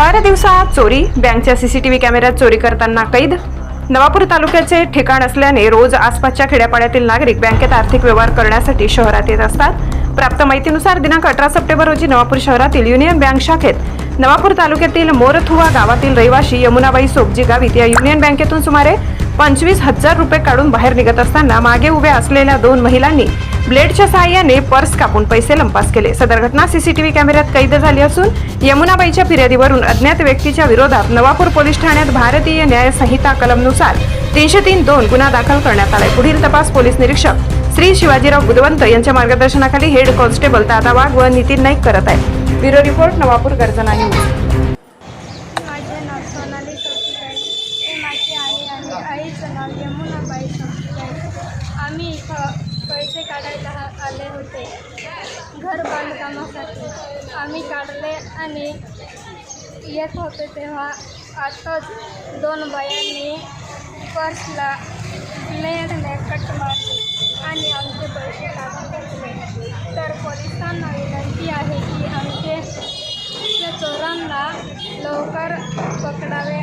बारा दिवसात चोरी. बँकच्या सीसीटीव्ही कॅमेऱ्यात चोरी करताना कैद. नवापूर तालुक्याचे ठिकाण असल्याने रोज आसपासच्या खेड्यापाड्यातील नागरिक बँकेत आर्थिक व्यवहार करण्यासाठी शहरात येत असतात. प्राप्त माहितीनुसार दिनांक अठरा सप्टेंबर रोजी नवापूर शहरातील युनियन बँक शाखेत नवापूर तालुक्यातील मोरथुवा गावातील रहिवाशी यमुनाबाई सोबजी गावित या युनियन बँकेतून सुमारे पंचवीस हजार रुपये काढून बाहेर निघत असताना मागे उभ्या असलेल्या दोन महिलांनी ब्लेडच्या सहाय्याने पर्स कापून पैसे लंपास केले. सदर घटना सीसीटीव्ही कॅमेऱ्यात कैद झाली असून यमुनाबाईच्या फिर्यादीवरून अज्ञात व्यक्तीच्या विरोधात नवापूर पोलीस ठाण्यात भारतीय न्याय संहिता कलमनुसार तीनशे तीन दोन गुन्हा दाखल करण्यात आलाय. पुढील तपास पोलीस निरीक्षक श्री शिवाजीराव बुधवंत यांच्या मार्गदर्शनाखाली हेड कॉन्स्टेबल दादा वाघ व नितीन नाईक करत आहेत. ब्युरो रिपोर्ट नवापूर गर्जना न्यूज. आहे. यमुनाबाई आम्ही इथं आले होते. घर बांधकामासाठी आम्ही काढले आणि येत होते तेव्हा आताच दोन बायांनी पर्सला ब्लेडने कट मारले आणि आमचे पैसे काढून घेतले. तर पोलिसांना विनंती आहे की आमचे चोरांना लवकर पकडावे.